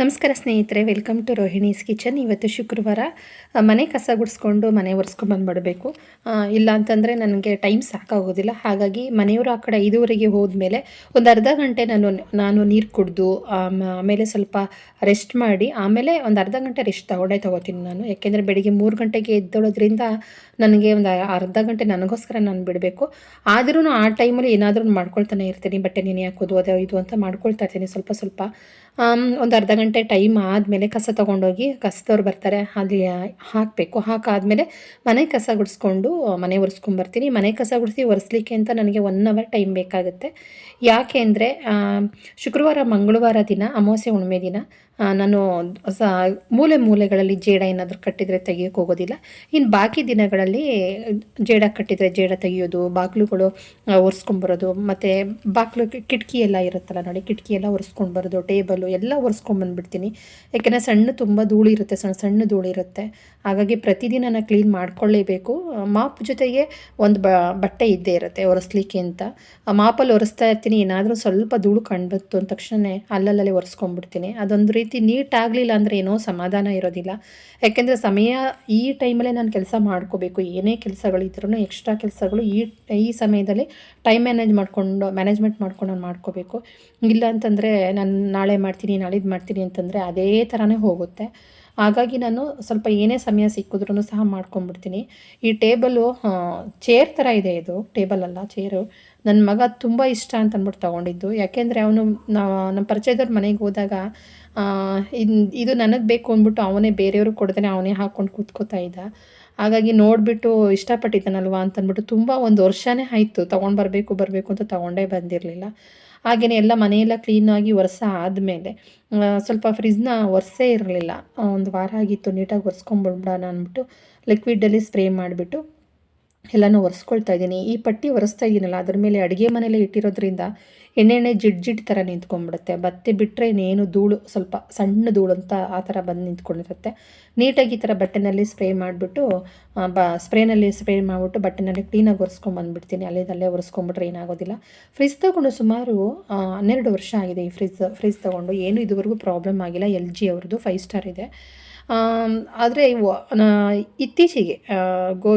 ನಮಸ್ಕಾರ ಸ್ನೇಹಿತರೆ welcome to Rohini's kitchen ಇವತ್ತು ಶುಕ್ರವಾರ ಮನೆ ಕಸ ಗುಡಿಸ್ಕೊಂಡು ಮನೆ ಒರೆಸ್ಕೊಂಡು ಬಂದುಬಿಡಬೇಕು. ಇಲ್ಲ ಅಂತಂದರೆ ನನಗೆ ಟೈಮ್ ಸಾಕಾಗೋದಿಲ್ಲ. ಹಾಗಾಗಿ ಮನೆಯವರು ಆ ಕಡೆ ಐದುವರೆಗೆ ಹೋದ್ಮೇಲೆ ಒಂದು ಅರ್ಧ ಗಂಟೆ ನಾನು ನಾನು ನೀರು ಕುಡಿದು ಆಮೇಲೆ ಸ್ವಲ್ಪ ರೆಸ್ಟ್ ಮಾಡಿ, ಆಮೇಲೆ ಒಂದು ಅರ್ಧ ಗಂಟೆ ರೆಸ್ಟ್ ತಗೊಂಡೆ ತಗೋತೀನಿ ನಾನು. ಯಾಕೆಂದರೆ ಬೆಳಿಗ್ಗೆ ಮೂರು ಗಂಟೆಗೆ ಎದ್ದೊಳೋದ್ರಿಂದ ನನಗೆ ಒಂದು ಅರ್ಧ ಗಂಟೆ ನನಗೋಸ್ಕರ ನಾನು ಬಿಡಬೇಕು. ಆದರೂ ಆ ಟೈಮಲ್ಲಿ ಏನಾದರೂ ಮಾಡ್ಕೊಳ್ತಾನೆ ಇರ್ತೀನಿ. ಬಟ್ಟೆ ನೆನೆ ಹಾಕೋದು ಅದು ಇದು ಅಂತ ಮಾಡ್ಕೊಳ್ತಾ ಇರ್ತೀನಿ. ಸ್ವಲ್ಪ ಸ್ವಲ್ಪ ಒಂದು ಅರ್ಧ ಗಂಟೆ ಟೈಮ್ ಆದಮೇಲೆ ಕಸ ತೊಗೊಂಡೋಗಿ ಕಸದವ್ರು ಬರ್ತಾರೆ. ಅಲ್ಲಿ ಹಾಕಬೇಕು. ಹಾಕಾದಮೇಲೆ ಮನೆ ಕಸ ಗುಡಿಸ್ಕೊಂಡು ಮನೆ ಒರೆಸ್ಕೊಂಬರ್ತೀನಿ. ಮನೆ ಕಸ ಗುಡಿಸಿ ಒರೆಸ್ಲಿಕ್ಕೆ ಅಂತ ನನಗೆ ಒನ್ ಅವರ್ ಟೈಮ್ ಬೇಕಾಗುತ್ತೆ. ಯಾಕೆ ಅಂದರೆ ಶುಕ್ರವಾರ, ಮಂಗಳವಾರ ದಿನ, ಅಮಾವಾಸ್ಯೆ ಹುಣ್ಮೆ ದಿನ ನಾನು ಸ ಮೂಲೆ ಮೂಲೆಗಳಲ್ಲಿ ಜೇಡ ಏನಾದರೂ ಕಟ್ಟಿದರೆ ತೆಗಿಯೋಕೆ ಹೋಗೋದಿಲ್ಲ. ಇನ್ನು ಬಾಕಿ ದಿನಗಳಲ್ಲಿ ಜೇಡ ಕಟ್ಟಿದರೆ ಜೇಡ ತೆಗಿಯೋದು ಬಾಗಿಲುಗಳು ಒರೆಸ್ಕೊಂಬರೋದು ಮತ್ತು ಬಾಗಿಲು ಕಿಟಕಿ ಎಲ್ಲ ಇರುತ್ತಲ್ಲ ನೋಡಿ, ಕಿಟಕಿ ಎಲ್ಲ ಒರೆಸ್ಕೊಂಡು ಬರೋದು, ಟೇಬಲು ಎಲ್ಲ ಒರೆಸ್ಕೊಂಬಂದ್ಬಿಡ್ತೀನಿ ಯಾಕೆಂದರೆ ಸಣ್ಣ ತುಂಬ ಧೂಳು ಇರುತ್ತೆ, ಸಣ್ಣ ಸಣ್ಣ ಧೂಳು ಇರುತ್ತೆ. ಹಾಗಾಗಿ ಪ್ರತಿದಿನ ನಾನು ಕ್ಲೀನ್ ಮಾಡ್ಕೊಳ್ಳೇಬೇಕು. ಮಾಪ್ ಜೊತೆಗೆ ಒಂದು ಬಟ್ಟೆ ಇದ್ದೇ ಇರುತ್ತೆ ಒರೆಸ್ಲಿಕ್ಕೆ ಅಂತ. ಆ ಮಾಪಲ್ಲಿ ಒರೆಸ್ತಾ ಇರ್ತೀನಿ, ಏನಾದರೂ ಸ್ವಲ್ಪ ಧೂಳು ಕಂಡುಬತ್ತು ಅಂದ ತಕ್ಷಣ ಅಲ್ಲಲ್ಲೇ ಒರೆಸ್ಕೊಂಡ್ಬಿಡ್ತೀನಿ. ಅದೊಂದು ರೀತಿ ನೀಟ್ ಆಗಲಿಲ್ಲ ಅಂದರೆ ಏನೋ ಸಮಾಧಾನ ಇರೋದಿಲ್ಲ. ಯಾಕೆಂದರೆ ಸಮಯ ಈ ಟೈಮಲ್ಲೇ ನಾನು ಕೆಲಸ ಮಾಡ್ಕೋಬೇಕು. ಏನೇ ಕೆಲಸಗಳಿದ್ರೂ ಎಕ್ಸ್ಟ್ರಾ ಕೆಲಸಗಳು ಈ ಈ ಸಮಯದಲ್ಲಿ ಟೈಮ್ ಮ್ಯಾನೇಜ್ ಮಾಡಿಕೊಂಡು, ಮ್ಯಾನೇಜ್ಮೆಂಟ್ ಮಾಡ್ಕೊಂಡು ನಾನು ಮಾಡ್ಕೋಬೇಕು. ಇಲ್ಲ ಅಂತಂದರೆ ನಾನು ನಾಳೆ ಮಾಡ್ತೀನಿ ನಾಳಿದ್ದು ಮಾಡ್ತೀನಿ ಅಂತಂದರೆ ಅದೇ ಥರನೇ ಹೋಗುತ್ತೆ. ಹಾಗಾಗಿ ನಾನು ಸ್ವಲ್ಪ ಏನೇ ಸಮಯ ಸಿಕ್ಕಿದ್ರೂ ಸಹ ಮಾಡ್ಕೊಂಡ್ಬಿಡ್ತೀನಿ ಈ ಟೇಬಲು ಚೇರ್ ಥರ ಇದೆ ಇದು, ಟೇಬಲ್ ಅಲ್ಲ, ಚೇರು. ನನ್ನ ಮಗ ತುಂಬ ಇಷ್ಟ ಅಂತ ಅಂದ್ಬಿಟ್ಟು ತೊಗೊಂಡಿದ್ದು. ಯಾಕೆಂದರೆ ಅವನು ನಮ್ಮ ಪರಿಚಯದವ್ರ ಮನೆಗೆ ಹೋದಾಗ ಇದು ನನಗೆ ಬೇಕು ಅಂದ್ಬಿಟ್ಟು ಅವನೇ ಬೇರೆಯವ್ರಿಗೆ ಕೊಡ್ದೇ ಅವನೇ ಹಾಕ್ಕೊಂಡು ಕೂತ್ಕೋತಾ ಇದ್ದ. ಹಾಗಾಗಿ ನೋಡಿಬಿಟ್ಟು ಇಷ್ಟಪಟ್ಟಿದ್ದಾನಲ್ವಾ ಅಂತಂದ್ಬಿಟ್ಟು ತುಂಬ ಒಂದು ವರ್ಷನೇ ಆಯಿತು ತೊಗೊಂಡು ಬರಬೇಕು ಬರಬೇಕು ಅಂತ ತೊಗೊಂಡೇ ಬಂದಿರಲಿಲ್ಲ. ಹಾಗೆಯೇ ಎಲ್ಲ ಮನೆಯೆಲ್ಲ ಕ್ಲೀನಾಗಿ ವರ್ಷ ಆದಮೇಲೆ ಸ್ವಲ್ಪ ಫ್ರಿಜ್ನ ಒರೆಸೇ ಇರಲಿಲ್ಲ. ಒಂದು ವಾರ ಆಗಿತ್ತು ನೀಟಾಗಿ ಒರೆಸ್ಕೊಂಬಿಡ್ಬಿಡೋಣ ಅಂದ್ಬಿಟ್ಟು ಲಿಕ್ವಿಡಲ್ಲಿ ಸ್ಪ್ರೇ ಮಾಡಿಬಿಟ್ಟು ಎಲ್ಲನೂ ಒರೆಸ್ಕೊಳ್ತಾ ಇದ್ದೀನಿ. ಈ ಪಟ್ಟಿ ಒರೆಸ್ತಾ ಇದ್ದೀನಲ್ಲ, ಅದ್ರ ಮೇಲೆ ಅಡುಗೆ ಮನೇಲಿ ಇಟ್ಟಿರೋದ್ರಿಂದ ಎಣ್ಣೆ ಎಣ್ಣೆ ಜಿಡ್ ಜಿಡ್ ಥರ ನಿಂತ್ಕೊಂಡ್ಬಿಡುತ್ತೆ. ಬತ್ತೆ ಬಿಟ್ಟರೆ ಇನ್ನೇನು ಧೂಳು, ಸ್ವಲ್ಪ ಸಣ್ಣ ಧೂಳು ಅಂತ ಆ ಥರ ಬಂದು ನಿಂತ್ಕೊಂಡಿರುತ್ತೆ. ನೀಟಾಗಿ ಈ ಥರ ಬಟ್ಟೆನಲ್ಲಿ ಸ್ಪ್ರೇ ಮಾಡಿಬಿಟ್ಟು ಬ, ಸ್ಪ್ರೇನಲ್ಲಿ ಸ್ಪ್ರೇ ಮಾಡಿಬಿಟ್ಟು ಬಟ್ಟೆನಲ್ಲಿ ಕ್ಲೀನಾಗಿ ಒರೆಸ್ಕೊಂಬಂದ್ಬಿಡ್ತೀನಿ ಅಲ್ಲಿಂದಲ್ಲೇ ಒರೆಸ್ಕೊಂಬಿಟ್ರೆ ಏನಾಗೋದಿಲ್ಲ. ಫ್ರಿಜ್ ತೊಗೊಂಡು ಸುಮಾರು ಹನ್ನೆರಡು ವರ್ಷ ಆಗಿದೆ ಈ ಫ್ರಿಜ್ ಫ್ರಿಜ್ ತೊಗೊಂಡು. ಏನು ಇದುವರೆಗೂ ಪ್ರಾಬ್ಲಮ್ ಆಗಿಲ್ಲ. ಎಲ್ ಜಿ ಅವ್ರದ್ದು ಫೈವ್ ಸ್ಟಾರ್ ಇದೆ. ಆದರೆ ಇತ್ತೀಚೆಗೆ ಗೋ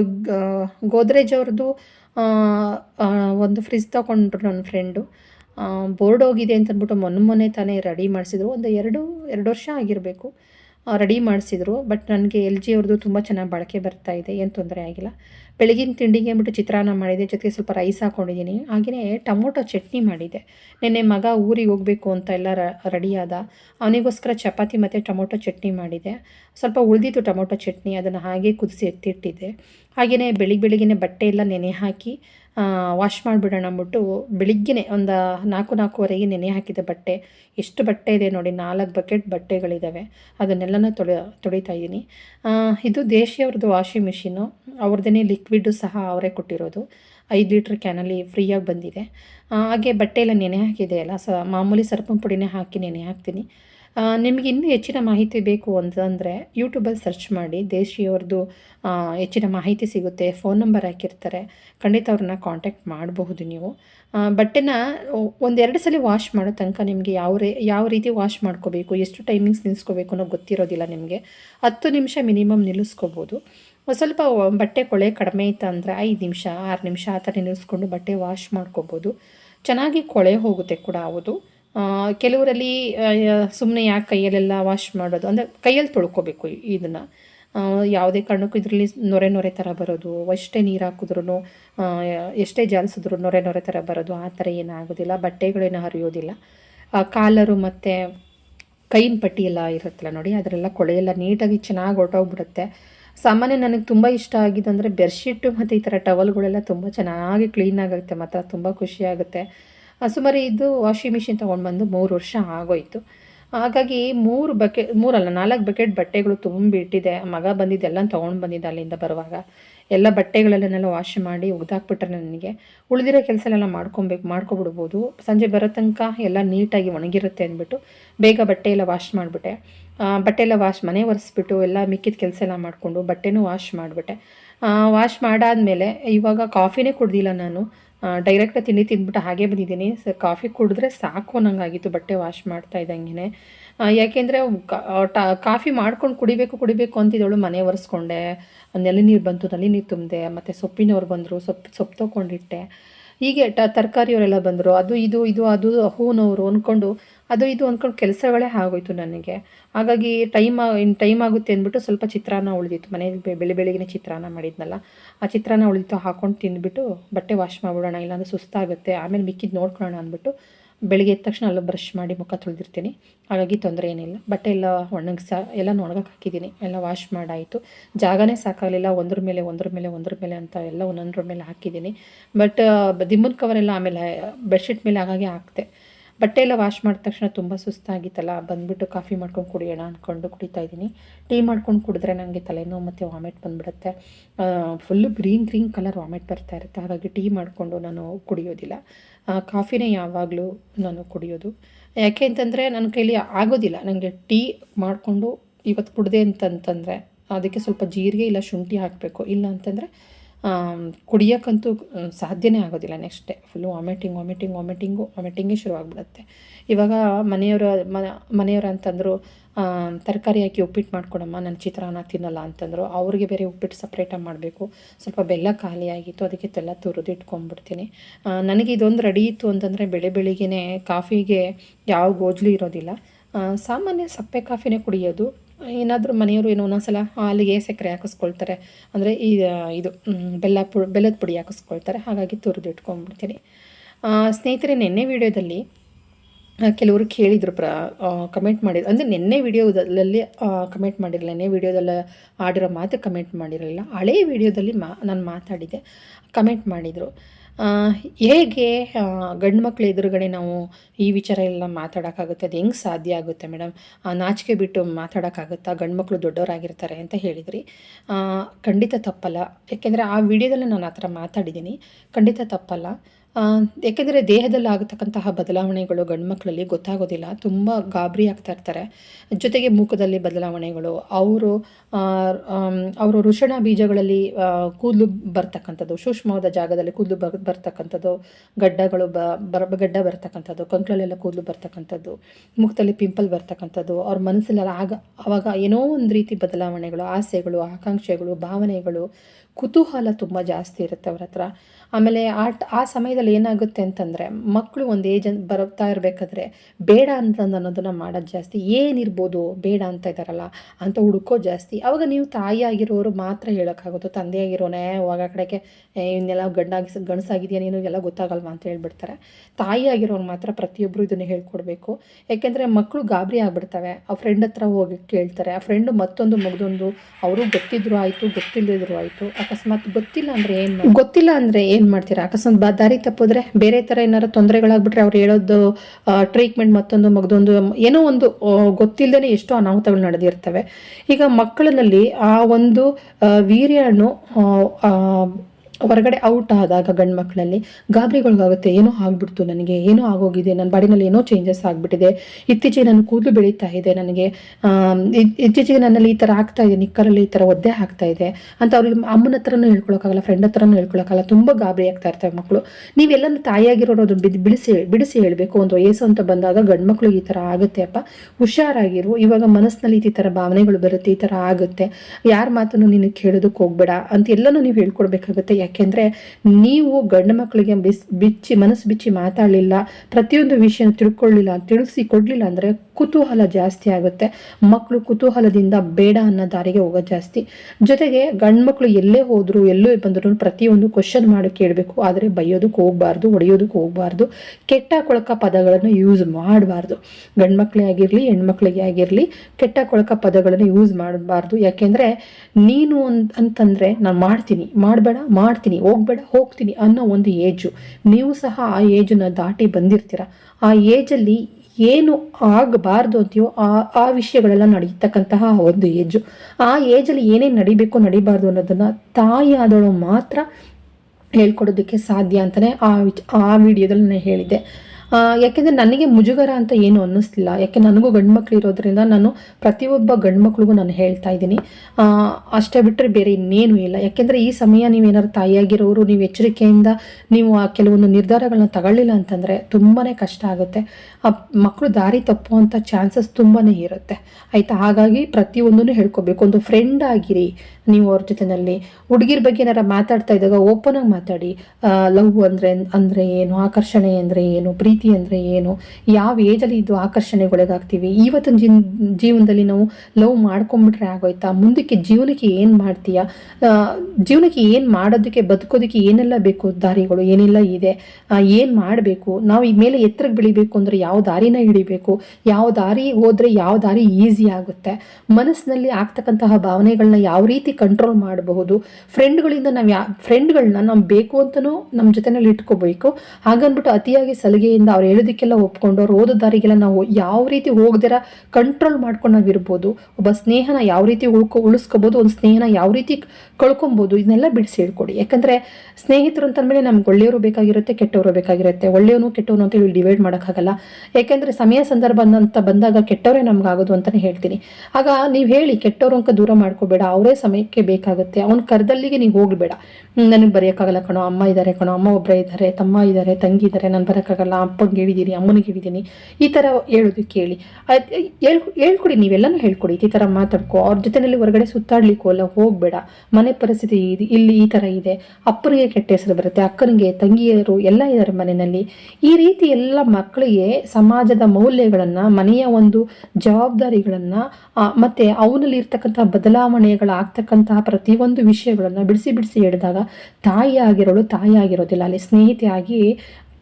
ಗೋದ್ರೇಜ್ ಅವ್ರದ್ದು ಒಂದು ಫ್ರಿಜ್ ತೊಗೊಂಡ್ರು ನನ್ನ ಫ್ರೆಂಡು. ಬೋರ್ಡ್ ಹೋಗಿದೆ ಅಂತ ಅಂದ್ಬಿಟ್ಟು ಮೊನ್ನೆ ಮೊನ್ನೆ ತಾನೇ ರೆಡಿ ಮಾಡಿಸಿದ್ರು. ಒಂದು ಎರಡು ಎರಡು ವರ್ಷ ಆಗಿರಬೇಕು ರೆಡಿ ಮಾಡಿಸಿದ್ರು. ಬಟ್ ನನಗೆ ಎಲ್ ಜಿ ಅವ್ರದ್ದು ತುಂಬ ಚೆನ್ನಾಗಿ ಬಳಕೆ ಬರ್ತಾ ಇದೆ. ಏನು ತೊಂದರೆ ಆಗಿಲ್ಲ. ಬೆಳಗಿನ ತಿಂಡಿಗೆ ಅಂದ್ಬಿಟ್ಟು ಚಿತ್ರಾನ್ನ ಮಾಡಿದೆ, ಜೊತೆಗೆ ಸ್ವಲ್ಪ ರೈಸ್ ಹಾಕ್ಕೊಂಡಿದ್ದೀನಿ ಹಾಗೆಯೇ ಟೊಮೊಟೊ ಚಟ್ನಿ ಮಾಡಿದೆ. ನಿನ್ನೆ ಮಗ ಊರಿಗೆ ಹೋಗಬೇಕು ಅಂತ ಎಲ್ಲ ರೆಡಿಯಾದ ಅವನಿಗೋಸ್ಕರ ಚಪಾತಿ ಮತ್ತು ಟೊಮೊಟೊ ಚಟ್ನಿ ಮಾಡಿದೆ. ಸ್ವಲ್ಪ ಉಳಿದಿತ್ತು ಟೊಮೊಟೊ ಚಟ್ನಿ, ಅದನ್ನು ಹಾಗೆ ಕುದಿಸಿ ಎತ್ತಿಟ್ಟಿದ್ದೆ. ಹಾಗೆಯೇ ಬೆಳಿಗ್ಗೆ ಬೆಳಿಗ್ಗೆ ಬಟ್ಟೆ ಎಲ್ಲ ನೆನೆ ಹಾಕಿ ವಾಶ್ ಮಾಡಿಬಿಡೋಣ ಅಂದ್ಬಿಟ್ಟು ಬೆಳಿಗ್ಗೆ ಒಂದು ನಾಲ್ಕು, ನಾಲ್ಕೂವರೆಗೆ ನೆನೆ ಹಾಕಿದ ಬಟ್ಟೆ. ಎಷ್ಟು ಬಟ್ಟೆ ಇದೆ ನೋಡಿ, ನಾಲ್ಕು ಬಕೆಟ್ ಬಟ್ಟೆಗಳಿದ್ದಾವೆ ಅದನ್ನೆಲ್ಲನೂ ತೊಳೆ, ತೊಳಿತಾ ಇದ್ದೀನಿ. ಇದು ದೇಶಿಯವ್ರದ್ದು ವಾಷಿಂಗ್ ಮಿಷಿನು ಅವ್ರದ್ದೇ ಲಿಕ್ವಿಡ್ಡು ಸಹ ಅವರೇ ಕೊಟ್ಟಿರೋದು. ಐದು ಲೀಟ್ರ್ ಕ್ಯಾನಲ್ಲಿ ಫ್ರೀಯಾಗಿ ಬಂದಿದೆ. ಹಾಗೆ ಬಟ್ಟೆ ಎಲ್ಲ ನೆನೆ ಹಾಕಿದೆ ಅಲ್ಲ. ಸ, ಮಾಮೂಲಿ ಸರ್ಪಂ ಪುಡಿನೇ ಹಾಕಿ ನೆನೆ ಹಾಕ್ತೀನಿ. ನಿಮಗೆ ಇನ್ನೂ ಹೆಚ್ಚಿನ ಮಾಹಿತಿ ಬೇಕು ಅಂತಂದರೆ ಯೂಟ್ಯೂಬಲ್ಲಿ ಸರ್ಚ್ ಮಾಡಿ. ದೇಶಿಯವ್ರದ್ದು ಹೆಚ್ಚಿನ ಮಾಹಿತಿ ಸಿಗುತ್ತೆ. ಫೋನ್ ನಂಬರ್ ಹಾಕಿರ್ತಾರೆ. ಖಂಡಿತ ಅವ್ರನ್ನ ಕಾಂಟ್ಯಾಕ್ಟ್ ಮಾಡಬಹುದು ನೀವು. ಬಟ್ಟೆನ ಒಂದೆರಡು ಸಲ ವಾಶ್ ಮಾಡೋ ತನಕ ನಿಮಗೆ ಯಾವ ಯಾವ ರೀತಿ ವಾಶ್ ಮಾಡ್ಕೋಬೇಕು, ಎಷ್ಟು ಟೈಮಿಂಗ್ಸ್ ನಿಲ್ಲಿಸ್ಕೋಬೇಕು ಅನ್ನೋ ಗೊತ್ತಿರೋದಿಲ್ಲ ನಿಮಗೆ. ಹತ್ತು ನಿಮಿಷ ಮಿನಿಮಮ್ ನಿಲ್ಲಿಸ್ಕೋಬೋದು. ಸ್ವಲ್ಪ ಬಟ್ಟೆ ಕೊಳೆ ಕಡಿಮೆ ಇತ್ತು ಅಂದರೆ ಐದು ನಿಮಿಷ, ಆರು ನಿಮಿಷ ಆ ಥರ ನಿಲ್ಲಿಸ್ಕೊಂಡು ಬಟ್ಟೆ ವಾಶ್ ಮಾಡ್ಕೋಬೋದು. ಚೆನ್ನಾಗಿ ಕೊಳೆ ಹೋಗುತ್ತೆ ಕೂಡ ಹೌದು. ಕೆಲವರಲ್ಲಿ ಸುಮ್ಮನೆ ಯಾಕೆ ಕೈಯಲ್ಲೆಲ್ಲ ವಾಶ್ ಮಾಡೋದು? ಅಂದರೆ ಕೈಯಲ್ಲಿ ತೊಳ್ಕೊಬೇಕು ಇದನ್ನು. ಯಾವುದೇ ಕಾರಣಕ್ಕೂ ಇದರಲ್ಲಿ ನೊರೆ ನೊರೆ ಥರ ಬರೋದು. ಎಷ್ಟೇ ನೀರು ಹಾಕಿದ್ರೂ ಎಷ್ಟೇ ಜಾಲಿಸಿದ್ರು ನೊರೆ ನೊರೆ ಥರ ಬರೋದು. ಆ ಥರ ಏನಾಗೋದಿಲ್ಲ ಬಟ್ಟೆಗಳೇನು ಹರಿಯೋದಿಲ್ಲ. ಕಾಲರು ಮತ್ತು ಕೈನ ಪಟ್ಟಿ ಎಲ್ಲ ಇರುತ್ತಲ್ಲ ನೋಡಿ, ಅದರೆಲ್ಲ ಕೊಳೆಯೆಲ್ಲ ನೀಟಾಗಿ ಚೆನ್ನಾಗಿ ಹೊರಟೋಗ್ಬಿಡುತ್ತೆ ಸಾಮಾನ್ಯ ನನಗೆ ತುಂಬ ಇಷ್ಟ ಆಗಿದ್ದಂದರೆ ಬೆಡ್ಶೀಟು ಮತ್ತು ಈ ಥರ ಟವಲ್ಗಳೆಲ್ಲ ತುಂಬ ಚೆನ್ನಾಗಿ ಕ್ಲೀನ್ ಆಗುತ್ತೆ ಮಾತ್ರ ತುಂಬ ಖುಷಿ ಆಗುತ್ತೆ. ಆ, ಸುಮಾರು ಇದು ವಾಷಿಂಗ್ ಮಿಷಿನ್ ತೊಗೊಂಡು ಬಂದು ಮೂರು ವರ್ಷ ಆಗೋಯ್ತು. ಹಾಗಾಗಿ ಮೂರು ಬಕೆಟ್ ಮೂರಲ್ಲ ನಾಲ್ಕು ಬಕೆಟ್ ಬಟ್ಟೆಗಳು ತುಂಬಿಟ್ಟಿದೆ. ಮಗ ಬಂದಿದ್ದೆಲ್ಲ ತೊಗೊಂಡು ಬಂದಿದ್ದ ಅಲ್ಲಿಂದ ಬರುವಾಗ. ಎಲ್ಲ ಬಟ್ಟೆಗಳನ್ನೆಲ್ಲ ವಾಶ್ ಮಾಡಿ ಒಗ್ದಾಕ್ಬಿಟ್ರೆ ನನಗೆ. ಉಳಿದಿರೋ ಕೆಲಸಲೆಲ್ಲ ಎಲ್ಲ ಮಾಡ್ಕೊಬೇಕು, ಮಾಡ್ಕೊಬಿಡ್ಬೋದು. ಸಂಜೆ ಬರೋ ತನಕ ಎಲ್ಲ ನೀಟಾಗಿ ಒಣಗಿರುತ್ತೆ ಅಂದ್ಬಿಟ್ಟು ಬೇಗ ಬಟ್ಟೆ ಎಲ್ಲ ವಾಶ್ ಮಾಡಿಬಿಟ್ಟೆ. ಬಟ್ಟೆ ಎಲ್ಲ ವಾಶ್ ಮನೆ ಒರೆಸ್ಬಿಟ್ಟು ಎಲ್ಲ ಮಿಕ್ಕಿದ ಕೆಲಸ ಎಲ್ಲ ಮಾಡಿಕೊಂಡು ಬಟ್ಟೆನೂ ವಾಶ್ ಮಾಡಿಬಿಟ್ಟೆ. ವಾಶ್ ಮಾಡಾದಮೇಲೆ ಇವಾಗ ಕಾಫಿನೇ ಕುಡ್ದಿಲ್ಲ ನಾನು. ಡೈರೆಕ್ಟಾಗಿ ತಿಂಡಿ ತಿಂದ್ಬಿಟ್ಟು ಹಾಗೆ ಬಂದಿದ್ದೀನಿ. ಸ ಕಾಫಿ ಕುಡಿದ್ರೆ ಸಾಕು ಅನ್ನಂಗಾಗಿತ್ತು. ಬಟ್ಟೆ ವಾಶ್ ಮಾಡ್ತಾ ಇದ್ದಂಗೆ ಯಾಕೆಂದರೆ ಕಾಫಿ ಮಾಡ್ಕೊಂಡು ಕುಡಿಬೇಕು ಕುಡಿಬೇಕು ಅಂತಿದ್ದವಳು ಮನೆ ಒರೆಸ್ಕೊಂಡೆ. ನೆಲೆ ನೀರು ಬಂತು ನಲ್ಲಿ ನೀರು ತುಂಬಿದೆ, ಮತ್ತು ಸೊಪ್ಪಿನವ್ರು ಬಂದರು ಸೊಪ್ಪು ಸೊಪ್ಪು ತೊಗೊಂಡಿಟ್ಟೆ. ಹೀಗೆ ಟ, ತರಕಾರಿಯವರೆಲ್ಲ ಬಂದರು. ಅದು ಇದು ಇದು, ಅದು ಹೂನವರು ಅಂದ್ಕೊಂಡು ಅದು ಇದು ಅಂದ್ಕೊಂಡು ಕೆಲಸಗಳೇ ಆಗೋಯ್ತು ನನಗೆ. ಹಾಗಾಗಿ ಟೈಮ್ ಇನ್ನು ಟೈಮ್ ಆಗುತ್ತೆ ಅಂದ್ಬಿಟ್ಟು ಸ್ವಲ್ಪ ಚಿತ್ರಾನ್ನ ಉಳಿದಿತ್ತು. ಮನೆಯಲ್ಲಿ ಬೆಳೆ ಬೆಳಿಗ್ಗೆ ಚಿತ್ರಾನ್ನ ಮಾಡಿದ್ನಲ್ಲ. ಆ ಚಿತ್ರಾನ್ನ ಉಳಿದಿತ್ತು ಹಾಕೊಂಡು ತಿಂದ್ಬಿಟ್ಟು ಬಟ್ಟೆ ವಾಶ್ ಮಾಡಿಬಿಡೋಣ, ಇಲ್ಲಾಂದರೆ ಸುಸ್ತಾಗುತ್ತೆ. ಆಮೇಲೆ ಮಿಕ್ಕಿದ್ದು ನೋಡ್ಕೊಳ್ಳೋಣ ಅಂದ್ಬಿಟ್ಟು ಬೆಳಿಗ್ಗೆ ಎದ್ದ ತಕ್ಷಣ ಅಲ್ಲೂ ಬ್ರಷ್ ಮಾಡಿ ಮುಖ ತೊಳೆದಿರ್ತೀನಿ. ಹಾಗಾಗಿ ತೊಂದರೆ ಏನಿಲ್ಲ. ಬಟ್ಟೆ ಎಲ್ಲ ಒಣಗಿಸ, ಎಲ್ಲ ಒಣಗಕ್ಕೆ ಹಾಕಿದ್ದೀನಿ. ಎಲ್ಲ ವಾಶ್ ಮಾಡಾಯಿತು. ಜಾಗನೇ ಸಾಕಾಗಲಿಲ್ಲ. ಒಂದ್ರ ಮೇಲೆ ಒಂದ್ರ ಮೇಲೆ ಒಂದ್ರ ಮೇಲೆ ಅಂತ ಎಲ್ಲ ಒಂದೊಂದ್ರ ಮೇಲೆ ಹಾಕಿದ್ದೀನಿ. ಬಟ್ ದಿಮ್ಮನ ಕವರೆಲ್ಲ ಆಮೇಲೆ ಬೆಡ್ಶೀಟ್ ಮೇಲೆ ಹಾಗಾಗಿ ಹಾಕ್ತೆ. ಬಟ್ಟೆ ಎಲ್ಲ ವಾಶ್ ಮಾಡಿದ ತಕ್ಷಣ ತುಂಬ ಸುಸ್ತಾಗಿತ್ತಲ್ಲ, ಬಂದುಬಿಟ್ಟು ಕಾಫಿ ಮಾಡ್ಕೊಂಡು ಕುಡಿಯೋಣ ಅಂದ್ಕೊಂಡು ಕುಡಿತಾ ಇದ್ದೀನಿ. ಟೀ ಮಾಡ್ಕೊಂಡು ಕುಡಿದ್ರೆ ನನಗೆ ತಲೆನೋವು ಮತ್ತು ವಾಮಿಟ್ ಬಂದುಬಿಡುತ್ತೆ. Full green green colour vomit ಬರ್ತಾ ಇರುತ್ತೆ. ಹಾಗಾಗಿ ಟೀ ಮಾಡಿಕೊಂಡು ನಾನು ಕುಡಿಯೋದಿಲ್ಲ. ಕಾಫಿನೇ ಯಾವಾಗಲೂ ನಾನು ಕುಡಿಯೋದು. ಯಾಕೆ ಅಂತಂದರೆ ನನ್ನ ಕೈಲಿ ಆಗೋದಿಲ್ಲ. ನನಗೆ ಟೀ ಮಾಡಿಕೊಂಡು ಇವತ್ತು ಕುಡಿದೆ ಅಂತಂತಂದರೆ, ಅದಕ್ಕೆ ಸ್ವಲ್ಪ ಜೀರಿಗೆ ಇಲ್ಲ ಶುಂಠಿ ಹಾಕಬೇಕು. ಇಲ್ಲ ಅಂತಂದರೆ ಕುಡಿಯೋಕ್ಕಂತೂ ಸಾಧ್ಯನೇ ಆಗೋದಿಲ್ಲ next day. Full vomiting vomiting vomiting ವಾಮಿಟಿಂಗೇ ಶುರುವಾಗ್ಬಿಡುತ್ತೆ. ಇವಾಗ ಮನೆಯವರು ಮನೆಯವರು ಅಂತಂದರು ತರಕಾರಿ ಹಾಕಿ ಉಪ್ಪಿಟ್ಟು ಮಾಡ್ಕೊಡಮ್ಮ, ನಾನು ಚಿತ್ರಾನ್ನ ತಿನ್ನಲ್ಲ ಅಂತಂದರು, ಅವ್ರಿಗೆ ಬೇರೆ ಉಪ್ಪಿಟ್ಟು ಸಪ್ರೇಟಾಗಿ ಮಾಡಬೇಕು. ಸ್ವಲ್ಪ ಬೆಲ್ಲ ಖಾಲಿ ಆಗಿತ್ತು, ಅದಕ್ಕೆ ತೆಲ್ಲ ತುರಿದು ಇಟ್ಕೊಂಡ್ಬಿಡ್ತೀನಿ. ನನಗೆ ಇದೊಂದು ರೆಡಿ ಇತ್ತು ಅಂತಂದರೆ ಬೆಳೆ ಬೆಳಿಗ್ಗೆ ಕಾಫಿಗೆ ಯಾವ ಗೋಜ್ಲು ಇರೋದಿಲ್ಲ. ಸಾಮಾನ್ಯ ಸಪ್ಪೆ ಕಾಫಿನೇ ಕುಡಿಯೋದು. ಏನಾದರೂ ಮನೆಯವರು ಏನೋ ಒಂದೊಂದ್ಸಲ ಹಾಲಿಗೆ ಸಕ್ಕರೆ ಹಾಕಿಸ್ಕೊಳ್ತಾರೆ. ಅಂದರೆ ಈ ಇದು ಬೆಲ್ಲ ಪು, ಬೆಲ್ಲದ ಪುಡಿ ಹಾಕಿಸ್ಕೊಳ್ತಾರೆ. ಹಾಗಾಗಿ ತುರಿದು ಇಟ್ಕೊಂಡ್ಬಿಡ್ತೀನಿ. ಸ್ನೇಹಿತರೆ, ನಿನ್ನೆ ವಿಡಿಯೋದಲ್ಲಿ ಕೆಲವರು ಕೇಳಿದರು ಪ್ರ ಕಮೆಂಟ್ ಮಾಡಿದ್ರು. ಅಂದರೆ ನಿನ್ನೆ ವಿಡಿಯೋದಲ್ಲಿ ಕಮೆಂಟ್ ಮಾಡಿರಲಿಲ್ಲ. ನಿನ್ನೆ ವಿಡಿಯೋದಲ್ಲಿ ಆಡಿರೋ ಮಾತು ಕಮೆಂಟ್ ಮಾಡಿರಲಿಲ್ಲ. ಹಳೆಯ ವಿಡಿಯೋದಲ್ಲಿ ಮಾ, ನಾನು ಮಾತಾಡಿದೆ ಕಮೆಂಟ್ ಮಾಡಿದರು. ಹೇಗೆ ಗಂಡು ಮಕ್ಳು ಎದುರುಗಡೆ ನಾವು ಈ ವಿಚಾರ ಎಲ್ಲ ಮಾತಾಡೋಕ್ಕಾಗುತ್ತೆ? ಅದು ಹೆಂಗೆ ಸಾಧ್ಯ ಆಗುತ್ತೆ ಮೇಡಮ್ ನಾಚಿಕೆ ಬಿಟ್ಟು ಮಾತಾಡೋಕ್ಕಾಗುತ್ತಾ? ಗಂಡು ಮಕ್ಕಳು ದೊಡ್ಡವರಾಗಿರ್ತಾರೆ ಅಂತ ಹೇಳಿದ್ರಿ. ಖಂಡಿತ ತಪ್ಪಲ್ಲ. ಯಾಕೆಂದರೆ ಆ ವಿಡಿಯೋದಲ್ಲಿ ನಾನು ಆ ಥರ ಮಾತಾಡಿದ್ದೀನಿ. ಖಂಡಿತ ತಪ್ಪಲ್ಲ. ಏಕೆಂದರೆ ದೇಹದಲ್ಲಿ ಆಗತಕ್ಕಂತಹ ಬದಲಾವಣೆಗಳು ಗಂಡು ಮಕ್ಕಳಲ್ಲಿ ಗೊತ್ತಾಗೋದಿಲ್ಲ, ತುಂಬ ಗಾಬರಿ ಆಗ್ತಾ ಇರ್ತಾರೆ. ಜೊತೆಗೆ ಮುಖದಲ್ಲಿ ಬದಲಾವಣೆಗಳು, ಅವರು ಅವರು ಋಷಣ ಬೀಜಗಳಲ್ಲಿ ಕೂದಲು ಬರ್ತಕ್ಕಂಥದ್ದು, ಸೂಕ್ಷ್ಮವಾದ ಜಾಗದಲ್ಲಿ ಕೂದಲು ಬರ್, ಬರ್ತಕ್ಕಂಥದ್ದು, ಗಡ್ಡಗಳು ಬ ಗಡ್ಡ ಬರ್ತಕ್ಕಂಥದ್ದು ಕಂಕ್ಳಲ್ಲೆಲ್ಲ ಕೂದಲು ಬರ್ತಕ್ಕಂಥದ್ದು ಮುಖದಲ್ಲಿ ಪಿಂಪಲ್ ಬರ್ತಕ್ಕಂಥದ್ದು, ಅವ್ರ ಮನಸ್ಸಲ್ಲಿ ಆಗ ಆವಾಗ ಏನೋ ಒಂದು ರೀತಿ ಬದಲಾವಣೆಗಳು, ಆಸೆಗಳು, ಆಕಾಂಕ್ಷೆಗಳು, ಭಾವನೆಗಳು ಕುತೂಹಲ ತುಂಬ ಜಾಸ್ತಿ ಇರುತ್ತೆ ಅವ್ರ ಹತ್ರ. ಆಮೇಲೆ ಆ ಆ ಸಮಯದಲ್ಲಿ ಏನಾಗುತ್ತೆ ಅಂತಂದರೆ ಮಕ್ಕಳು ಒಂದು ಏಜ್ ಬರ್ತಾ ಇರಬೇಕಾದ್ರೆ ಬೇಡ ಅಂತ ಅನ್ನೋದನ್ನು ಮಾಡೋದು ಜಾಸ್ತಿ. ಏನಿರ್ಬೋದು ಬೇಡ ಅಂತ ಇದ್ದಾರಲ್ಲ ಅಂತ ಹುಡುಕೋ ಜಾಸ್ತಿ. ಅವಾಗ ನೀವು ತಾಯಿ ಆಗಿರೋರು ಮಾತ್ರ ಹೇಳೋಕ್ಕಾಗೋದು. ತಂದೆ ಆಗಿರೋನೇ ಅವಾಗ ಕಡೆಗೆ ಇವನ್ನೆಲ್ಲ ಗಂಡಾಗಿ, ಗಂಡಸಾಗಿದೆಯಾ ನೀನು? ಎಲ್ಲ ಗೊತ್ತಾಗಲ್ವಾ ಅಂತ ಹೇಳ್ಬಿಡ್ತಾರೆ. ತಾಯಿ ಆಗಿರೋರು ಮಾತ್ರ ಪ್ರತಿಯೊಬ್ಬರು ಇದನ್ನು ಹೇಳ್ಕೊಡ್ಬೇಕು. ಯಾಕೆಂದರೆ ಮಕ್ಕಳು ಗಾಬರಿ ಆಗಿಬಿಡ್ತವೆ. ಆ ಫ್ರೆಂಡ್ ಹತ್ರ ಹೋಗಿ ಕೇಳ್ತಾರೆ. ಆ ಫ್ರೆಂಡು ಮತ್ತೊಂದು ಮಗದೊಂದು ಅವರು ಗೊತ್ತಿದ್ರು ಆಯಿತು ಗೊತ್ತಿಲ್ಲದಿದ್ರು ಆಯಿತು. ಅಕಸ್ಮಾತ್ ಗೊತ್ತಿಲ್ಲ ಅಂದರೆ ಏನು ಗೊತ್ತಿಲ್ಲ ಅಂದರೆ ಏನು ಮಾಡ್ತೀರಾ? ಅಕಸ್ಮಾತ್ ಬಾ ದಾರಿ ತಪ್ಪಿದ್ರೆ ಬೇರೆ ಥರ ಏನಾರು ತೊಂದರೆಗಳಾಗ್ಬಿಟ್ರೆ ಅವ್ರು ಹೇಳೋದು ಟ್ರೀಟ್ಮೆಂಟ್ ಮತ್ತೊಂದು, ಮಗದೊಂದು ಏನೋ ಒಂದು ಗೊತ್ತಿಲ್ಲದೇ ಎಷ್ಟೋ ಅನಾಹುತಗಳು ನಡೆದಿರ್ತವೆ. ಈಗ ಮಕ್ಕಳಲ್ಲಿ ಆ ಒಂದು ವೀರ್ಯನು ಹೊರಗಡೆ ಔಟ್ ಆದಾಗ ಗಂಡು ಮಕ್ಕಳಲ್ಲಿ ಗಾಬರಿಗಳಿಗಾಗುತ್ತೆ, ಏನೋ ಆಗ್ಬಿಡ್ತು ನನಗೆ, ಏನೋ ಆಗೋಗಿದೆ, ನನ್ನ ಬಾಡಿನಲ್ಲಿ ಏನೋ ಚೇಂಜಸ್ ಆಗಿಬಿಟ್ಟಿದೆ, ಇತ್ತೀಚೆಗೆ ನನ್ನ ಕೂದಲು ಬೆಳೀತಾ ಇದೆ ನನಗೆ ಇತ್ತೀಚೆಗೆ ನನ್ನಲ್ಲಿ ಈ ಥರ ಆಗ್ತಾ ಇದೆ, ನಿಕ್ಕರಲ್ಲಿ ಈ ಥರ ಒದ್ದೆ ಆಗ್ತಾ ಇದೆ ಅಂತ ಅವ್ರಿಗೆ ಅಮ್ಮನ ಹತ್ರನೂ ಹೇಳ್ಕೊಳಕ್ಕಾಗಲ್ಲ ಫ್ರೆಂಡ್ ಹತ್ರನೂ ಹೇಳ್ಕೊಳಕ್ಕಾಗಲ್ಲ, ತುಂಬ ಗಾಬರಿ ಆಗ್ತಾ ಇರ್ತವೆ ಮಕ್ಕಳು. ನೀವೆಲ್ಲ ತಾಯಿಯಾಗಿರೋರು ಅದನ್ನು ಬಿದ್ದು ಬಿಡಿಸಿ ಬಿಡಿಸಿ ಹೇಳಬೇಕು, ಒಂದು ವಯಸ್ಸು ಅಂತ ಬಂದಾಗ ಗಂಡು ಮಕ್ಕಳಿಗೆ ಈ ಥರ ಆಗುತ್ತೆ ಅಪ್ಪ. ಹುಷಾರಾಗಿರು, ಇವಾಗ ಮನಸ್ಸಿನಲ್ಲಿ ಈ ಥರ ಭಾವನೆಗಳು ಬರುತ್ತೆ, ಈ ಥರ ಆಗುತ್ತೆ, ಯಾರ ಮಾತನ್ನು ನಿನಗೆ ಕೇಳೋದಕ್ಕೆ ಹೋಗ್ಬೇಡ ಅಂತ ಎಲ್ಲನೂ ನೀವು ಹೇಳ್ಕೊಡ್ಬೇಕಾಗುತ್ತೆ ಯಾಕೆಂದರೆ ನೀವು ಗಂಡು ಮಕ್ಕಳಿಗೆ ಬಿಸ್, ಬಿಚ್ಚಿ, ಮನಸ್ಸು ಬಿಚ್ಚಿ ಮಾತಾಡಲಿಲ್ಲ, ಪ್ರತಿಯೊಂದು ವಿಷಯ ತಿಳ್ಕೊಳ್ಳಿಲ್ಲ, ತಿಳಿಸಿ ಕೊಡಲಿಲ್ಲ ಅಂದರೆ ಕುತೂಹಲ ಜಾಸ್ತಿ ಆಗುತ್ತೆ. ಮಕ್ಕಳು ಕುತೂಹಲದಿಂದ ಬೇಡ ಅನ್ನೋ ದಾರಿಗೆ ಹೋಗೋ ಜಾಸ್ತಿ. ಜೊತೆಗೆ ಗಂಡು ಮಕ್ಕಳು ಎಲ್ಲೇ ಹೋದ್ರು, ಎಲ್ಲೋ ಬಂದ್ರು ಪ್ರತಿಯೊಂದು ಕ್ವಶನ್ ಮಾಡಿ ಕೇಳಬೇಕು. ಆದರೆ ಬೈಯೋದಕ್ಕೆ ಹೋಗ್ಬಾರ್ದು, ಹೊಡೆಯೋದಕ್ಕೆ ಹೋಗ್ಬಾರ್ದು, ಕೆಟ್ಟ ಕೊಳಕ ಪದಗಳನ್ನು ಯೂಸ್ ಮಾಡಬಾರ್ದು. ಗಂಡು ಮಕ್ಕಳೇ ಆಗಿರಲಿ ಹೆಣ್ಮಕ್ಳಿಗೆ ಆಗಿರಲಿ, ಕೆಟ್ಟ ಕೊಳಕ ಪದಗಳನ್ನು ಯೂಸ್ ಮಾಡಬಾರ್ದು. ಯಾಕೆಂದರೆ ನೀನು ಅಂತಂದರೆ ನಾನು ಮಾಡ್ತೀನಿ. ಮಾಡಬೇಡ ಮಾಡ್ತೀನಿ, ಹೋಗ್ಬೇಡ, ಹೋಗ್ತೀನಿ ಅನ್ನೋ ಒಂದು ಏಜು. ನೀವು ಸಹ ಆ ಏಜನ್ನ ದಾಟಿ ಬಂದಿರ್ತೀರ. ಆ ಏಜಲ್ಲಿ ಏನು ಆಗಬಾರ್ದು ಅಂತೀಯೋ ಆ ಆ ವಿಷಯಗಳೆಲ್ಲ ನಡೀತಕ್ಕಂತಹ ಒಂದು ಏಜು. ಆ ಏಜಲ್ಲಿ ಏನೇನು ನಡಿಬೇಕು, ನಡಿಬಾರ್ದು ಅನ್ನೋದನ್ನು ತಾಯಿ ಮಾತ್ರ ಹೇಳ್ಕೊಡೋದಕ್ಕೆ ಸಾಧ್ಯ ಅಂತಲೇ ಆ ವಿಚ್, ಆ ವಿಡಿಯೋದಲ್ಲಿ ನಾನು ಹೇಳಿದ್ದೆ. ಯಾಕೆಂದರೆ ನನಗೆ ಮುಜುಗರ ಅಂತ ಏನು ಅನ್ನಿಸ್ತಿಲ್ಲ ಯಾಕೆ, ನನಗೂ ಗಂಡು ಮಕ್ಳು ಇರೋದ್ರಿಂದ ನಾನು ಪ್ರತಿಯೊಬ್ಬ ಗಂಡು ಮಕ್ಳಿಗೂ ನಾನು ಹೇಳ್ತಾ ಇದ್ದೀನಿ. ಅಷ್ಟೇ ಬಿಟ್ಟರೆ ಬೇರೆ ಇನ್ನೇನು ಇಲ್ಲ. ಯಾಕೆಂದರೆ ಈ ಸಮಯ ನೀವೇನಾದ್ರು ತಾಯಿಯಾಗಿರೋರು, ನೀವು ಎಚ್ಚರಿಕೆಯಿಂದ ನೀವು ಆ ಕೆಲವೊಂದು ನಿರ್ಧಾರಗಳನ್ನ ತಗೊಳ್ಳಿಲ್ಲ ಅಂತಂದರೆ ತುಂಬಾ ಕಷ್ಟ ಆಗುತ್ತೆ. ಮಕ್ಕಳು ದಾರಿ ತಪ್ಪುವಂಥ ಚಾನ್ಸಸ್ ತುಂಬಾ ಇರುತ್ತೆ. ಆಯಿತಾ? ಹಾಗಾಗಿ ಪ್ರತಿಯೊಂದನ್ನು ಹೇಳ್ಕೊಬೇಕು. ಒಂದು ಫ್ರೆಂಡ್ ಆಗಿರಿ ನೀವು ಅವ್ರ ಜೊತೆಯಲ್ಲಿ ಹುಡುಗಿರ ಬಗ್ಗೆ ಏನಾರ ಮಾತಾಡ್ತಾ ಇದ್ದಾಗ ಓಪನ್ ಆಗಿ ಮಾತಾಡಿ. ಲವ್ ಅಂದರೆ ಅಂದರೆ ಏನು? ಆಕರ್ಷಣೆ ಅಂದರೆ ಏನು? ಪ್ರೀತಿ ಅಂದರೆ ಏನು? ಯಾವ ಏಜಲ್ಲಿ ಇದು ಆಕರ್ಷಣೆಗೊಳಗಾಗ್ತೀವಿ? ಇವತ್ತಿನ ಜೀನ್, ಜೀವನದಲ್ಲಿ ನಾವು ಲವ್ ಮಾಡ್ಕೊಂಬಿಟ್ರೆ ಆಗೋಯ್ತಾ? ಮುಂದಕ್ಕೆ ಜೀವನಕ್ಕೆ ಏನು ಮಾಡ್ತೀಯಾ? ಜೀವನಕ್ಕೆ ಏನು ಮಾಡೋದಕ್ಕೆ, ಬದುಕೋದಕ್ಕೆ ಏನೆಲ್ಲ ಬೇಕು? ದಾರಿಗಳು ಏನೆಲ್ಲ ಇದೆ? ಏನು ಮಾಡಬೇಕು? ನಾವು ಈ ಮೇಲೆ ಎತ್ತರಕ್ಕೆ ಬೆಳಿಬೇಕು ಅಂದರೆ ಯಾವ ದಾರಿನ ಹಿಡಿಬೇಕು, ಯಾವ ದಾರಿ ಹೋದರೆ ಯಾವ ದಾರಿ ಈಸಿ ಆಗುತ್ತೆ, ಮನಸ್ಸಿನಲ್ಲಿ ಆಗ್ತಕ್ಕಂತಹ ಭಾವನೆಗಳನ್ನ ಯಾವ ರೀತಿ ಕಂಟ್ರೋಲ್ ಮಾಡಬಹುದು ಫ್ರೆಂಡ್ಗಳಿಂದ ನಾವು ಯಾ ಫ್ರೆಂಡ್ಗಳನ್ನ ನಾವು ಬೇಕು ಅಂತಲೂ ನಮ್ಮ ಜೊತೆನಲ್ಲಿ ಇಟ್ಕೋಬೇಕು. ಹಾಗನ್ಬಿಟ್ಟು ಅತಿಯಾಗಿ ಸಲಿಗೆಯಿಂದ ಅವ್ರು ಹೇಳೋದಕ್ಕೆಲ್ಲ ಒಪ್ಕೊಂಡು ಅವ್ರು ಓದೋ ದಾರಿಗೆಲ್ಲ ನಾವು ಯಾವ ರೀತಿ ಹೋಗದಿರ ಕಂಟ್ರೋಲ್ ಮಾಡ್ಕೊಂಡು ನಾವು ಇರ್ಬೋದು, ಒಬ್ಬ ಸ್ನೇಹನ ಯಾವ ರೀತಿ ಉಳ್ಕೊ, ಉಳಿಸ್ಕೋಬೋದು, ಒಂದು ಸ್ನೇಹನ ಯಾವ ರೀತಿ ಕಳ್ಕೊಬೋದು, ಇದನ್ನೆಲ್ಲ ಬಿಡಿಸಿ ಹೇಳ್ಕೊಡಿ ಯಾಕಂದರೆ ಸ್ನೇಹಿತರು ಅಂತಂದಮೇಲೆ ನಮ್ಗೆ ಒಳ್ಳೆಯವರು ಬೇಕಾಗಿರುತ್ತೆ, ಕೆಟ್ಟವರು ಬೇಕಾಗಿರುತ್ತೆ. ಒಳ್ಳೆಯವನು ಕೆಟ್ಟವನು ಅಂತ ಹೇಳಿ ಡಿವೈಡ್ ಮಾಡೋಕ್ಕಾಗಲ್ಲ. ಯಾಕೆಂದರೆ ಸಮಯ ಸಂದರ್ಭ ಅಂತ ಬಂದಾಗ ಕೆಟ್ಟವರೇ ನಮ್ಗೆ ಆಗೋದು ಅಂತಲೇ ಹೇಳ್ತೀನಿ. ಆಗ ನೀವು ಹೇಳಿ ಕೆಟ್ಟವ್ರು ಅಂಕ ದೂರ ಮಾಡ್ಕೋಬೇಡ, ಅವರೇ ಸಮಯಕ್ಕೆ ಬೇಕಾಗುತ್ತೆ. ಅವ್ನ ಕರ್ದಲ್ಲಿಗೆ ನೀವು ಹೋಗಬೇಡ. ನನಗೆ ಬರೆಯೋಕ್ಕಾಗಲ್ಲ ಕಣೋ, ಅಮ್ಮ ಇದ್ದಾರೆ ಕಣೋ, ಅಮ್ಮ ಒಬ್ಬರೇ ಇದ್ದಾರೆ ತಮ್ಮ ಇದ್ದಾರೆ ತಂಗಿ ಇದ್ದಾರೆ ನಾನು ಬರೋಕ್ಕಾಗಲ್ಲ, ಅಪ್ಪಂಗೆ ಹೇಳಿದ್ದೀನಿ ಅಮ್ಮನಿಗೆ ಹೇಳಿದ್ದೀನಿ ಈ ಥರ ಹೇಳೋದು ಕೇಳಿ. ಹೇಳ್, ಹೇಳ್ಕೊಡಿ, ನೀವೆಲ್ಲನೂ ಹೇಳ್ಕೊಡಿ. ಈ ಥರ ಮಾತಾಡ್ಕೋ. ಅವ್ರ ಜೊತೆನಲ್ಲಿ ಹೊರಗಡೆ ಸುತ್ತಾಡ್ಲಿಕ್ಕೂ ಅಲ್ಲ ಹೋಗಬೇಡ. ಮನೆ ಪರಿಸ್ಥಿತಿ ಇದು ಇಲ್ಲಿ ಈ ಥರ ಇದೆ. ಅಪ್ಪನಿಗೆ ಕೆಟ್ಟ ಹೆಸರು ಬರುತ್ತೆ, ಅಕ್ಕನಿಗೆ, ತಂಗಿಯರು ಎಲ್ಲ ಇದ್ದಾರೆ ಮನೆಯಲ್ಲಿ ಈ ರೀತಿ ಎಲ್ಲ ಮಕ್ಕಳಿಗೆ ಸಮಾಜದ ಮೌಲ್ಯಗಳನ್ನು, ಮನೆಯ ಒಂದು ಜವಾಬ್ದಾರಿಗಳನ್ನು ಮತ್ತು ಅವನಲ್ಲಿ ಇರ್ತಕ್ಕಂಥ ಬದಲಾವಣೆಗಳಾಗ್ತಕ್ಕಂತಹ ಪ್ರತಿಯೊಂದು ವಿಷಯಗಳನ್ನು ಬಿಡಿಸಿ ಬಿಡಿಸಿ ಹೇಳಿದಾಗ ತಾಯಿ ಆಗಿರೋಳು ತಾಯಿ ಆಗಿರೋದಿಲ್ಲ. ಅಲ್ಲಿ ಸ್ನೇಹಿತೆಯಾಗಿ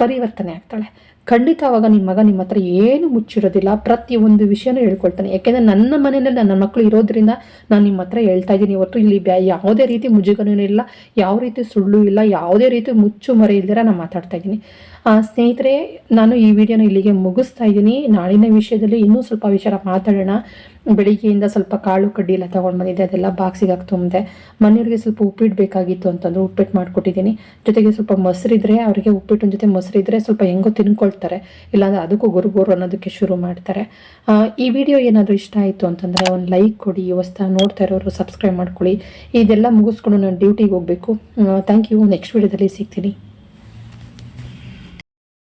ಪರಿವರ್ತನೆ ಆಗ್ತಾಳೆ. ಖಂಡಿತ ಅವಾಗ ನಿಮ್ಮ ಮಗ ನಿಮ್ಮ ಹತ್ರ ಏನು ಮುಚ್ಚಿರೋದಿಲ್ಲ. ಪ್ರತಿಯೊಂದು ವಿಷಯನೂ ಹೇಳ್ಕೊಳ್ತಾನೆ. ಯಾಕೆಂದರೆ ನನ್ನ ಮನೆಯಲ್ಲಿ ನನ್ನ ಮಕ್ಕಳು ಇರೋದ್ರಿಂದ ನಾನು ನಿಮ್ಮ ಹತ್ರ ಹೇಳ್ತಾ ಇದ್ದೀನಿ. ಇವತ್ತು ಇಲ್ಲಿ ಬ್ಯಾ, ಯಾವುದೇ ರೀತಿ ಮುಜುಗನೂ ಇಲ್ಲ, ಯಾವ ರೀತಿ ಸುಳ್ಳು ಇಲ್ಲ, ಯಾವುದೇ ರೀತಿ ಮುಚ್ಚು ಮರೆ ಇಲ್ದಿರ ನಾನು ಮಾತಾಡ್ತಾ ಇದ್ದೀನಿ. ಸ್ನೇಹಿತರೆ, ನಾನು ಈ ವಿಡಿಯೋನ ಇಲ್ಲಿಗೆ ಮುಗಿಸ್ತಾ ಇದ್ದೀನಿ. ನಾಳಿನ ವಿಷಯದಲ್ಲಿ ಇನ್ನೂ ಸ್ವಲ್ಪ ವಿಚಾರ ಮಾತಾಡೋಣ. ಬೆಳಿಗ್ಗೆಯಿಂದ ಸ್ವಲ್ಪ ಕಾಳು ಕಡ್ಡಿ ಎಲ್ಲ ತೊಗೊಂಡು ಬಂದಿದ್ದೆ. ಅದೆಲ್ಲ ಬಾಕ್ಸಿಗೆ ಹಾಕಿ ತುಂಬಿದೆ. ಮನೆಯವ್ರಿಗೆ ಸ್ವಲ್ಪ ಉಪ್ಪಿಟ್ಟು ಬೇಕಾಗಿತ್ತು ಅಂತಂದ್ರೆ ಉಪ್ಪಿಟ್ಟು ಮಾಡಿಕೊಟ್ಟಿದ್ದೀನಿ. ಜೊತೆಗೆ ಸ್ವಲ್ಪ ಮೊಸರಿದ್ರೆ, ಅವರಿಗೆ ಉಪ್ಪಿಟ್ಟಿನ ಜೊತೆ ಮೊಸರಿದ್ರೆ ಸ್ವಲ್ಪ ಹೆಂಗೋ ತಿನ್ಕೊಳ್ತಾರೆ. ಇಲ್ಲಾಂದ್ರೆ ಅದಕ್ಕೂ ಗುರು ಗುರು ಅನ್ನೋದಕ್ಕೆ ಶುರು ಮಾಡ್ತಾರೆ. ಈ ವಿಡಿಯೋ ಏನಾದರೂ ಇಷ್ಟ ಆಯಿತು ಅಂತಂದರೆ ಒಂದು ಲೈಕ್ ಕೊಡಿ, ಹೊಸ್ತ ನೋಡ್ತಾ ಇರೋರು ಸಬ್ಸ್ಕ್ರೈಬ್ ಮಾಡ್ಕೊಳ್ಳಿ. ಇದೆಲ್ಲ ಮುಗಿಸ್ಕೊಂಡು ನಾನು ಡ್ಯೂಟಿಗೆ ಹೋಗಬೇಕು. Thank you. ನೆಕ್ಸ್ಟ್ ವಿಡಿಯೋದಲ್ಲಿ ಸಿಗ್ತೀನಿ.